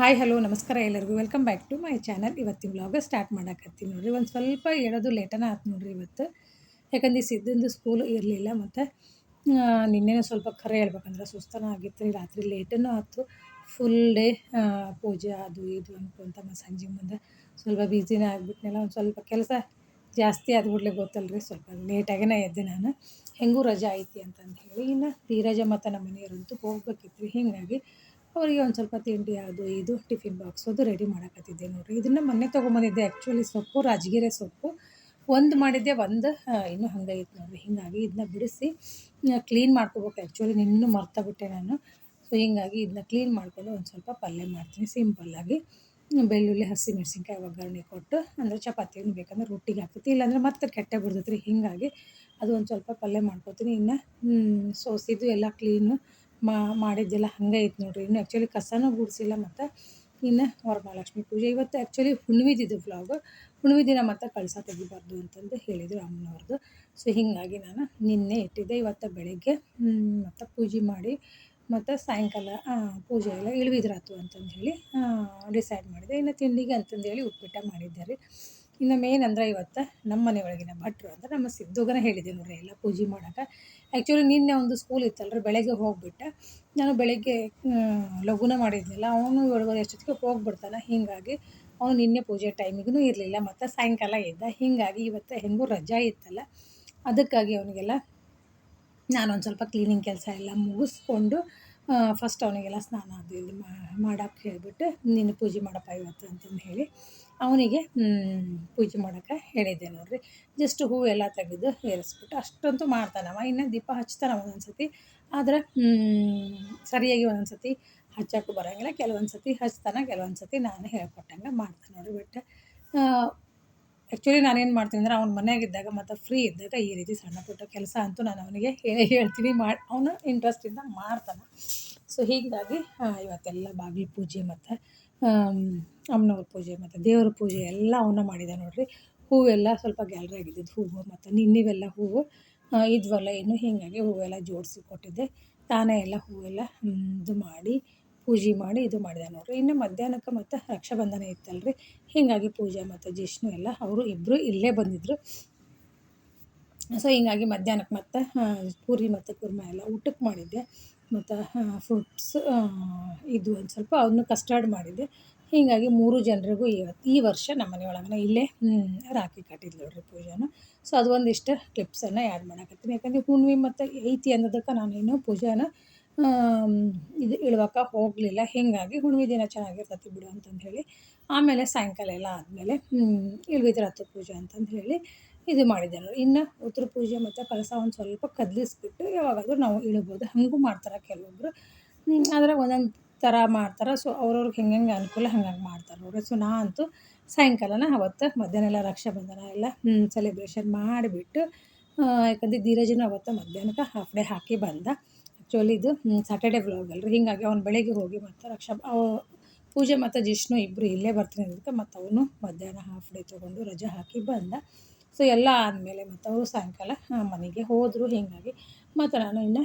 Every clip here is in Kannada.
ಹಾಯ್, ಹಲೋ, ನಮಸ್ಕಾರ ಎಲ್ಲರಿಗೂ. Welcome back to my channel ಇವತ್ತಿನ ವ್ಲಾಗ ಸ್ಟಾರ್ಟ್ ಮಾಡೋಕತ್ತೀನಿ ನೋಡಿರಿ. ಒಂದು ಸ್ವಲ್ಪ ಹೇಳೋದು ಲೇಟನ ಆಯ್ತು ನೋಡಿರಿ ಇವತ್ತು. ಯಾಕಂದ್ರೆ ಸಿದ್ದಂದು ಸ್ಕೂಲ್ ಇರಲಿಲ್ಲ ಮತ್ತು ನಿನ್ನೆನೂ ಸ್ವಲ್ಪ ಖರೆ ಹೇಳ್ಬೇಕಂದ್ರೆ ಸುಸ್ತನ ಆಗಿತ್ತು ರಾತ್ರಿ ಲೇಟನೂ ಆಯ್ತು ಫುಲ್ ಡೇ ಪೂಜೆ ಅದು ಇದು ಅಂದ್ಕೊಂತ ಮತ್ತು ಸಂಜೆ ಮುಂದೆ ಸ್ವಲ್ಪ ಬ್ಯುಸಿನೇ ಆಗಿಬಿಟ್ನೆಲ್ಲ, ಒಂದು ಸ್ವಲ್ಪ ಕೆಲಸ ಜಾಸ್ತಿ ಆದ್ಬಿಡ್ಲಿ ರೀ ಸ್ವಲ್ಪ ಲೇಟಾಗೇ ಎದ್ದೆ ನಾನು. ಹೆಂಗೂ ರಜಾ ಐತಿ ಅಂತಂದು ಹೇಳಿ ಇನ್ನು ಧೀರಜ ಮತ್ತು ನಮ್ಮ ಮನೆಯವರಂತೂ ಹೋಗ್ಬೇಕಿತ್ತು ಹೀಗಾಗಿ ಅವರಿಗೆ ಒಂದು ಸ್ವಲ್ಪ ತಿಂಡಿ ಅದು ಇದು, ಟಿಫಿನ್ ಬಾಕ್ಸ್ ಅದು ರೆಡಿ ಮಾಡಕತ್ತಿದ್ದೆ ನೋಡಿರಿ. ಇದನ್ನು ಮೊನ್ನೆ ತೊಗೊಂಬಂದಿದ್ದೆ ಆ್ಯಕ್ಚುಲಿ ಸೊಪ್ಪು, ರಾಜಗಿರೆ ಸೊಪ್ಪು. ಒಂದು ಮಾಡಿದ್ದೆ, ಒಂದು ಇನ್ನೂ ಹಂಗೆ ಇತ್ತು ನೋಡಿರಿ. ಹೀಗಾಗಿ ಇದನ್ನ ಬಿಡಿಸಿ ಕ್ಲೀನ್ ಮಾಡ್ಕೋಬೇಕು. ಆ್ಯಕ್ಚುಲಿ ನಿನ್ನೂ ಮರ್ತಾಬಿಟ್ಟೆ ನಾನು. ಸೊ ಹೀಗಾಗಿ ಇದನ್ನ ಕ್ಲೀನ್ ಮಾಡ್ಕೊಂಡು ಒಂದು ಸ್ವಲ್ಪ ಪಲ್ಯ ಮಾಡ್ತೀನಿ. ಸಿಂಪಲ್ಲಾಗಿ ಬೆಳ್ಳುಳ್ಳಿ, ಹಸಿ ಮೆಣಸಿನ್ಕಾಯಿ, ಒಗ್ಗರಣೆ ಕೊಟ್ಟು, ಅಂದರೆ ಚಪಾತಿ ಬೇಕಂದ್ರೆ ರೊಟ್ಟಿಗೆ ಹಾಕ್ತೈತಿ ಇಲ್ಲಾಂದ್ರೆ ಮತ್ತೆ ಕೆಟ್ಟೆ ಬಿಡ್ತೈತೆ ರೀ ಹೀಗಾಗಿ ಅದು ಒಂದು ಸ್ವಲ್ಪ ಪಲ್ಯ ಮಾಡ್ಕೊತೀನಿ. ಇನ್ನು ಸೋಸಿದ್ದು ಎಲ್ಲ ಕ್ಲೀನು ಮಾಡಿದ್ದೆಲ್ಲ ಹಂಗೆ ಐತೆ ನೋಡಿರಿ. ಇನ್ನು ಆ್ಯಕ್ಚುಲಿ ಕಸನೂ ಗುಡಿಸಿಲ್ಲ ಮತ್ತು ಇನ್ನು ವರಮಹಾಲಕ್ಷ್ಮಿ ಪೂಜೆ. ಇವತ್ತು ಆ್ಯಕ್ಚುಲಿ ಹುಣ್ಣಿಮೆದಿದ್ದು ವ್ಲಾಗ್ ಹುಣ್ಣಿಮೆ ದಿನ ಮತ್ತೆ ಕಳಸ ತೆಗಿಬಾರ್ದು ಅಂತಂದು ಹೇಳಿದರು ಅಮ್ಮನವ್ರದ್ದು ಸೊ ಹೀಗಾಗಿ ನಾನು ನಿನ್ನೆ ಇಟ್ಟಿದ್ದೆ. ಇವತ್ತು ಬೆಳಗ್ಗೆ ಮತ್ತು ಪೂಜೆ ಮಾಡಿ ಮತ್ತು ಸಾಯಂಕಾಲ ಪೂಜೆ ಎಲ್ಲ ಇಳಿವಿದ್ರಾತು ಅಂತಂದು ಹೇಳಿ ಡಿಸೈಡ್ ಮಾಡಿದೆ. ಇನ್ನು ತಿಂಡಿಗೆ ಅಂತಂದೇಳಿ ಉಪ್ಪಿಟ್ಟು ಮಾಡಿದ್ದೆ ರೀ. ಇನ್ನು ಮೇನ್ ಅಂದ್ರೆ ಇವತ್ತು ನಮ್ಮ ಮನೆ ಒಳಗಿನ ಭಟ್ರು ಅಂದ್ರೆ ನಮ್ಮ ಸಿದ್ದುಗನ ಹೇಳಿದೆ ನೋಡ್ರಿ, ಎಲ್ಲ ಪೂಜೆ ಮಾಡೋಕೆ. ಆ್ಯಕ್ಚುಲಿ ನಿನ್ನೆ ಒಂದು ಸ್ಕೂಲ್ ಇತ್ತಲ್ರಿ ಬೆಳಗ್ಗೆ ಹೋಗಿಬಿಟ್ಟೆ. ನಾನು ಬೆಳಗ್ಗೆ ಲಘುನ ಮಾಡಿದ್ನಲ್ಲ, ಅವನು ಏಳುವರೆ ಎಷ್ಟೊತ್ತಿಗೆ ಹೋಗ್ಬಿಡ್ತಾನೆ, ಹೀಗಾಗಿ ಅವನು ನಿನ್ನೆ ಪೂಜೆ ಟೈಮಿಗೂ ಇರಲಿಲ್ಲ, ಮತ್ತು ಸಾಯಂಕಾಲ ಇದ್ದ ಹೀಗಾಗಿ ಇವತ್ತು ಹೆಂಗೂ ರಜಾ ಇತ್ತಲ್ಲ, ಅದಕ್ಕಾಗಿ ಅವನಿಗೆಲ್ಲ ನಾನೊಂದು ಸ್ವಲ್ಪ ಕ್ಲೀನಿಂಗ್ ಕೆಲಸ ಎಲ್ಲ ಮುಗಿಸ್ಕೊಂಡು ಫಸ್ಟ್ ಅವನಿಗೆಲ್ಲ ಸ್ನಾನ ಅದು ಇದು ಮಾಡೋಕೆ ಹೇಳಿಬಿಟ್ಟು, ನೀನು ಪೂಜೆ ಮಾಡಪ್ಪ ಇವತ್ತು ಅಂತಂದು ಹೇಳಿ, ಅವನಿಗೆ ಪೂಜೆ ಮಾಡೋಕ್ಕೆ ಹೇಳಿದ್ದೆ ನೋಡಿರಿ. ಜಸ್ಟ್ ಹೂವೆಲ್ಲ ತೆಗೆದು ಏರಿಸ್ಬಿಟ್ಟು ಅಷ್ಟಂತೂ ಮಾಡ್ತಾನವ ಇನ್ನು ದೀಪ ಹಚ್ತಾನೆ ಒಂದೊಂದು ಸತಿ ಆದರೆ ಸರಿಯಾಗಿ ಒಂದೊಂದು ಸತಿ ಹಚ್ಚೋಕ್ಕೂ ಬರೋಂಗಿಲ್ಲ. ಕೆಲವೊಂದು ಸತಿ ಹಚ್ತಾನೆ ಕೆಲವೊಂದು ಸತಿ ನಾನು ಹೇಳ್ಕೊಟ್ಟಂಗೆ ಮಾಡ್ತಾನೆ ನೋಡಿ ಬಿಟ್ಟು ಆ್ಯಕ್ಚುಲಿ ನಾನೇನು ಮಾಡ್ತೀನಿ ಅಂದ್ರೆ ಅವ್ನ ಮನೆಯಾಗಿದ್ದಾಗ ಮತ್ತು ಫ್ರೀ ಇದ್ದಾಗ ಈ ರೀತಿ ಸಣ್ಣ ಪುಟ್ಟ ಕೆಲಸ ಅಂತೂ ನಾನು ಅವನಿಗೆ ಹೇಳಿ ಹೇಳ್ತೀನಿ ಮಾಡಿ ಅವನು ಇಂಟ್ರೆಸ್ಟಿಂದ ಮಾಡ್ತಾನೆ. ಸೊ ಹೀಗಾಗಿ ಇವತ್ತೆಲ್ಲ ಬಾಗಿಲು ಪೂಜೆ ಮತ್ತು ಅಮ್ಮನವ್ರ ಪೂಜೆ ಮತ್ತು ದೇವ್ರ ಪೂಜೆ ಎಲ್ಲ ಅವನ್ನ ಮಾಡಿದೆ ನೋಡಿರಿ. ಹೂವೆಲ್ಲ ಸ್ವಲ್ಪ ಗ್ಯಾಲ್ರಿ ಆಗಿದ್ದಿದ್ದು ಹೂವು ಮತ್ತು ನಿನ್ನಿವೆಲ್ಲ ಹೂವು ಇದ್ವಲ್ಲ ಏನು ಹೀಗಾಗಿ ಹೂವೆಲ್ಲ ಜೋಡಿಸಿ ಕೊಟ್ಟಿದ್ದೆ. ತಾನೇ ಎಲ್ಲ ಹೂವೆಲ್ಲ ಇದು ಮಾಡಿ ಪೂಜೆ ಮಾಡಿ ಇದು ಮಾಡಿದೆ ನೋಡ್ರಿ ಇನ್ನು ಮಧ್ಯಾಹ್ನಕ್ಕೆ ಮತ್ತು ರಕ್ಷಾಬಂಧನ ಇತ್ತಲ್ರಿ. ಹೀಗಾಗಿ ಪೂಜಾ ಮತ್ತು ಜಿಷ್ಣು ಎಲ್ಲ ಅವರು ಇಬ್ಬರು ಇಲ್ಲೇ ಬಂದಿದ್ದರು ಸೊ ಹೀಗಾಗಿ ಮಧ್ಯಾಹ್ನಕ್ಕೆ ಮತ್ತು ಪೂರಿ ಮತ್ತು ಕುರ್ಮ ಎಲ್ಲ ಊಟಕ್ಕೆ ಮಾಡಿದ್ದೆ. ಮತ್ತು ಫ್ರೂಟ್ಸ್ ಇದು ಒಂದು ಸ್ವಲ್ಪ ಅದನ್ನು ಕಸ್ಟರ್ಡ್ ಮಾಡಿದ್ದೆ. ಹೀಗಾಗಿ ಮೂರು ಜನರಿಗೂ ಇವತ್ತು ಈ ವರ್ಷ ನಮ್ಮ ಮನೆ ಒಳಗನೆ ಇಲ್ಲೇ ರಾಖಿ ಕಟ್ಟಿದ್ಲು ನೋಡ್ರಿ ಪೂಜಾನ. ಸೊ ಅದು ಒಂದಿಷ್ಟು ಕ್ಲಿಪ್ಸನ್ನು ಆ್ಯಡ್ ಮಾಡಕತ್ತೀನಿ. ಯಾಕಂದರೆ ಹುಣ್ಣಿಮೆ ಮತ್ತು ಐತಿ ಅನ್ನೋದಕ್ಕೆ ನಾನೇನು ಪೂಜಾನ ಇದು ಇಳ್ವಕ್ಕೆ ಹೋಗಲಿಲ್ಲ. ಹೀಗಾಗಿ ಹುಣ್ಮೆ ದಿನ ಚೆನ್ನಾಗಿರ್ತತಿ ಬಿಡು ಅಂತಂದು ಹೇಳಿ. ಆಮೇಲೆ ಸಾಯಂಕಾಲ ಎಲ್ಲ ಆದಮೇಲೆ ಇಳ್ವಿದ್ರಾತು ಪೂಜೆ ಅಂತಂದು ಹೇಳಿ ಇದು ಮಾಡಿದ್ದಾರೆ. ಇನ್ನು ಉತ್ತರ ಪೂಜೆ ಮತ್ತು ಕಳಸ ಒಂದು ಸ್ವಲ್ಪ ಕದಲಿಸ್ಬಿಟ್ಟು ಯಾವಾಗಾದರೂ ನಾವು ಇಳ್ಬೋದು. ಹಾಗೂ ಮಾಡ್ತಾರೆ ಕೆಲವೊಬ್ಬರು ಆದರೆ ಒಂದೊಂದು ಥರ ಮಾಡ್ತಾರೆ. ಸೊ ಅವ್ರವ್ರಿಗೆ ಹೆಂಗೆ ಹೆಂಗೆ ಅನುಕೂಲ ಹಂಗಂಗೆ ಮಾಡ್ತಾರೆ ನೋಡಿರಿ. ಸೊ ನಾ ಅಂತೂ ಸಾಯಂಕಾಲನ ಅವತ್ತು ಮಧ್ಯಾಹ್ನ ಎಲ್ಲ ರಕ್ಷಾಬಂಧನ ಎಲ್ಲ ಸೆಲೆಬ್ರೇಷನ್ ಮಾಡಿಬಿಟ್ಟು ಯಾಕಂದರೆ ಧೀರಜನ ಅವತ್ತು ಮಧ್ಯಾಹ್ನಕ್ಕೆ ಹಾಫ್ ಡೇ ಹಾಕಿ ಬಂದ. ಆ್ಯಕ್ಚುಲಿ ಇದು ಸ್ಯಾಟರ್ಡೇ ವ್ಲಾಗ್ ಅಲ್ರಿ. ಹೀಗಾಗಿ ಅವ್ನು ಬೆಳಗ್ಗೆ ಹೋಗಿ ಮತ್ತು ರಕ್ಷಾ ಪೂಜೆ ಮತ್ತು ಜಿಷ್ಣು ಇಬ್ಬರು ಇಲ್ಲೇ ಬರ್ತೀನಿ ಅದಕ್ಕೆ ಮತ್ತು ಅವನು ಮಧ್ಯಾಹ್ನ ಹಾಫ್ ಡೇ ತೊಗೊಂಡು ರಜೆ ಹಾಕಿ ಬಂದ. ಸೊ ಎಲ್ಲ ಆದಮೇಲೆ ಮತ್ತು ಅವರು ಸಾಯಂಕಾಲ ಮನೆಗೆ ಹೋದರು. ಹೀಗಾಗಿ ಮತ್ತು ನಾನು ಇನ್ನು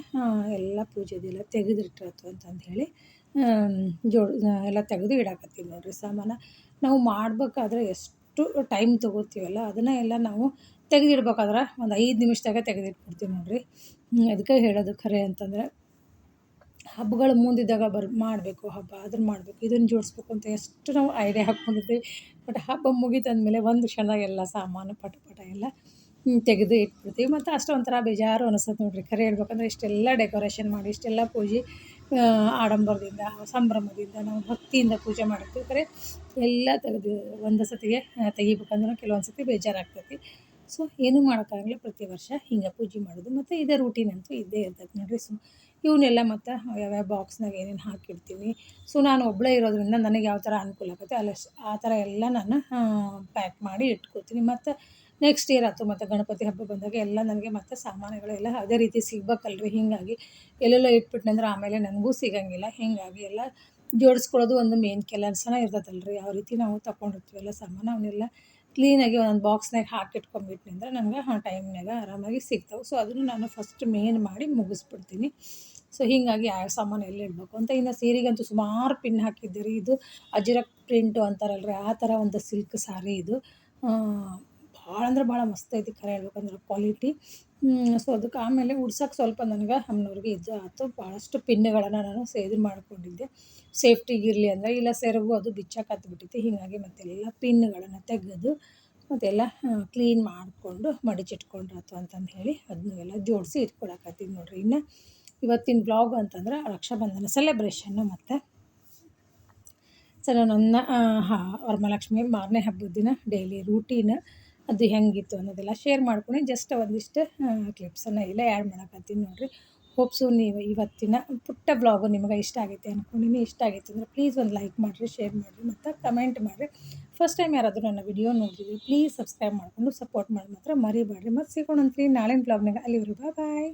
ಎಲ್ಲ ಪೂಜೆದೆಲ್ಲ ತೆಗೆದಿಟ್ಟಿರತ್ತು ಅಂತಂದು ಹೇಳಿ ಜೋಡ್ ಎಲ್ಲ ತೆಗೆದು ಇಡಾಕತ್ತೀನಿ ನೋಡಿರಿ ಸಾಮಾನು. ನಾವು ಮಾಡಬೇಕಾದ್ರೆ ಎಷ್ಟು ಟೈಮ್ ತೊಗೋತೀವಲ್ಲ, ಅದನ್ನು ಎಲ್ಲ ನಾವು ತೆಗೆದಿಡ್ಬೇಕಾದ್ರೆ ಒಂದು ಐದು ನಿಮಿಷದಾಗ ತೆಗೆದಿಟ್ಬಿಡ್ತೀವಿ ನೋಡಿರಿ. ಅದಕ್ಕೆ ಹೇಳೋದು ಖರೆ ಅಂತಂದರೆ ಹಬ್ಬಗಳು ಮುಂದಿದ್ದಾಗ ಬರ್, ಮಾಡಬೇಕು ಹಬ್ಬ ಅದನ್ನು ಮಾಡಬೇಕು, ಇದನ್ನು ಜೋಡಿಸ್ಬೇಕು ಅಂತ ಎಷ್ಟು ನಾವು ಐಡಿಯಾ ಹಾಕ್ಕೊಂಡಿರ್ತೀವಿ. ಬಟ್ ಹಬ್ಬ ಮುಗಿತಂದಮೇಲೆ ಒಂದು ಕ್ಷಣದಾಗ ಎಲ್ಲ ಸಾಮಾನು ಪಟ ಪಟ ಎಲ್ಲ ತೆಗೆದು ಇಟ್ಬಿಡ್ತೀವಿ. ಮತ್ತು ಅಷ್ಟು ಒಂಥರ ಬೇಜಾರು ಅನಿಸ್ತದೆ ನೋಡಿರಿ. ಖರೆ ಹೇಳ್ಬೇಕಂದ್ರೆ ಇಷ್ಟೆಲ್ಲ ಡೆಕೋರೇಷನ್ ಮಾಡಿ, ಇಷ್ಟೆಲ್ಲ ಪೂಜೆ ಆಡಂಬರದಿಂದ, ಸಂಭ್ರಮದಿಂದ ನಾವು ಭಕ್ತಿಯಿಂದ ಪೂಜೆ ಮಾಡಿರ್ತೀವಿ. ಖರೆ ಎಲ್ಲ ತೆಗೆದು ಒಂದು ಸತಿಗೆ ತೆಗಿಬೇಕಂದ್ರೆ ಕೆಲವೊಂದು ಸತಿ ಬೇಜಾರಾಗ್ತೈತಿ. ಸೊ ಏನೂ ಮಾಡೋಕ್ಕಾಗಲ್ಲ ಪ್ರತಿ ವರ್ಷ ಹಿಂಗೆ ಪೂಜೆ ಮಾಡೋದು. ಮತ್ತು ಇದೇ ರೂಟೀನ್ ಅಂತೂ ಇದ್ದೇ ಇರ್ತೈತೆ ನೋಡಿರಿ. ಸೊ ಇವನ್ನೆಲ್ಲ ಮತ್ತು ಯಾವ್ಯಾವ ಬಾಕ್ಸ್ನಾಗ ಏನೇನು ಹಾಕಿಡ್ತೀನಿ ಸೊ ನಾನು ಒಬ್ಬಳೇ ಇರೋದ್ರಿಂದ ನನಗೆ ಯಾವ ಥರ ಅನುಕೂಲ ಆಗುತ್ತೆ, ಅಲ್ಲ ಆ ಥರ ಎಲ್ಲ ನಾನು ಪ್ಯಾಕ್ ಮಾಡಿ ಇಟ್ಕೋತೀನಿ. ಮತ್ತು ನೆಕ್ಸ್ಟ್ ಇಯರ್ ಆಯ್ತು, ಮತ್ತು ಗಣಪತಿ ಹಬ್ಬ ಬಂದಾಗ ಎಲ್ಲ ನನಗೆ ಮತ್ತು ಸಾಮಾನುಗಳೆಲ್ಲ ಅದೇ ರೀತಿ ಸಿಗ್ಬೇಕಲ್ರಿ. ಹೀಗಾಗಿ ಎಲ್ಲೆಲ್ಲೋ ಇಟ್ಬಿಟ್ನಂದ್ರೆ ಆಮೇಲೆ ನನಗೂ ಸಿಗೋಂಗಿಲ್ಲ. ಹೀಗಾಗಿ ಎಲ್ಲ ಜೋಡಿಸ್ಕೊಳ್ಳೋದು ಒಂದು ಮೇನ್ ಕೆಲಸನೇ ಇರ್ತೈತಲ್ರಿ ಯಾವ ರೀತಿ ನಾವು ತಗೊಂಡಿರ್ತೀವಲ್ಲ ಸಾಮಾನು, ಅವನ್ನೆಲ್ಲ ಕ್ಲೀನಾಗಿ ಒಂದೊಂದು ಬಾಕ್ಸ್ನಾಗ ಹಾಕಿಟ್ಕೊಂಬಿಟ್ನಿ ಅಂದ್ರೆ ನನಗೆ ಆ ಟೈಮ್ನಾಗ ಆರಾಮಾಗಿ ಸಿಗ್ತಾವೆ. ಸೊ ಅದನ್ನು ನಾನು ಫಸ್ಟ್ ಮೇನ್ ಮಾಡಿ ಮುಗಿಸ್ಬಿಡ್ತೀನಿ. ಸೊ ಹೀಗಾಗಿ ಯಾವ ಸಾಮಾನು ಎಲ್ಲಿ ಇಡಬೇಕು ಅಂತ ಇನ್ನು ಸೀರೆಗಂತೂ ಸುಮಾರು ಪಿನ್ ಹಾಕಿದ್ದೆ ರೀ ಇದು ಅಜಿರಕ್ ಪ್ರಿಂಟು ಅಂತಾರಲ್ಲ ರೀ ಆ ಥರ ಒಂದು ಸಿಲ್ಕ್ ಸಾರಿ ಇದು. ಭಾಳ ಅಂದ್ರೆ ಭಾಳ ಮಸ್ತ್ ಐತಿ ಖರೆ ಹೇಳ್ಬೇಕಂದ್ರೆ ಕ್ವಾಲಿಟಿ ಸೊ ಅದಕ್ಕೆ ಆಮೇಲೆ ಉಡ್ಸೋಕೆ ಸ್ವಲ್ಪ ನನಗೆ ಅಮ್ಮನವ್ರಿಗೆ ಇದು ಆಯ್ತು ಭಾಳಷ್ಟು ಪಿನ್ನುಗಳನ್ನು ನಾನು ಸೇದು ಮಾಡಿಕೊಂಡಿದ್ದೆ. ಸೇಫ್ಟಿಗಿರಲಿ ಅಂದರೆ ಇಲ್ಲ ಸೆರಗು ಅದು ಬಿಚ್ಚಕ್ಕೆ ಹತ್ಬಿಟ್ಟಿತ್ತು. ಹೀಗಾಗಿ ಮತ್ತೆಲ್ಲ ಪಿನ್ಗಳನ್ನು ತೆಗೆದು ಮತ್ತೆಲ್ಲ ಕ್ಲೀನ್ ಮಾಡಿಕೊಂಡು ಮಡಿಚಿಟ್ಕೊಂಡ್ರಾತು ಅಂತಂದು ಹೇಳಿ ಅದನ್ನೆಲ್ಲ ಜೋಡಿಸಿ ಇಟ್ಕೊಳಕತ್ತೀವಿ ನೋಡಿರಿ. ಇನ್ನು ಇವತ್ತಿನ ಬ್ಲಾಗ್ ಅಂತಂದ್ರೆ ರಕ್ಷಾಬಂಧನ ಸೆಲೆಬ್ರೇಷನ್ನು ಮತ್ತು ಸೊ ನನ್ನ ಹಾಂ, ವರಮಹಾಲಕ್ಷ್ಮಿ ಮಾರನೇ ಹಬ್ಬದ ದಿನ ಡೈಲಿ ರೂಟೀನ್ ಅದು ಹೆಂಗಿತ್ತು ಅನ್ನೋದೆಲ್ಲ ಶೇರ್ ಮಾಡ್ಕೊಂಡು ಜಸ್ಟ್ ಒಂದಿಷ್ಟು ಕ್ಲಿಪ್ಸನ್ನು ಇಲ್ಲ ಆ್ಯಡ್ ಮಾಡಕತ್ತೀನಿ ನೋಡಿರಿ. ಹೋಪ್ಸು ನೀವು ಇವತ್ತಿನ ಪುಟ್ಟ ಬ್ಲಾಗು ನಿಮಗೆ ಇಷ್ಟ ಆಗೈತೆ ಅಂದ್ಕೊಂಡಿನಿ ಇಷ್ಟ ಆಗೈತೆ ಅಂದರೆ ಪ್ಲೀಸ್ ಒಂದು ಲೈಕ್ ಮಾಡಿರಿ ಶೇರ್ ಮಾಡಿರಿ ಮತ್ತು ಕಮೆಂಟ್ ಮಾಡಿರಿ. ಫಸ್ಟ್ ಟೈಮ್ ಯಾರಾದರೂ ನನ್ನ ವಿಡಿಯೋ ನೋಡಿದ್ವಿ ಪ್ಲೀಸ್ ಸಬ್ಸ್ಕ್ರೈಬ್ ಮಾಡಿಕೊಂಡು ಸಪೋರ್ಟ್ ಮಾಡಿ ಮಾತ್ರ ಮರಿಬೇಡ್ರಿ. ಮತ್ತು ಸಿಗೋಣಂತ್ರಿ ನಾಳಿನ ಬ್ಲಾಗ್ನಾಗ ಅಲ್ಲಿವರೆಗೂ ಬಾಯ್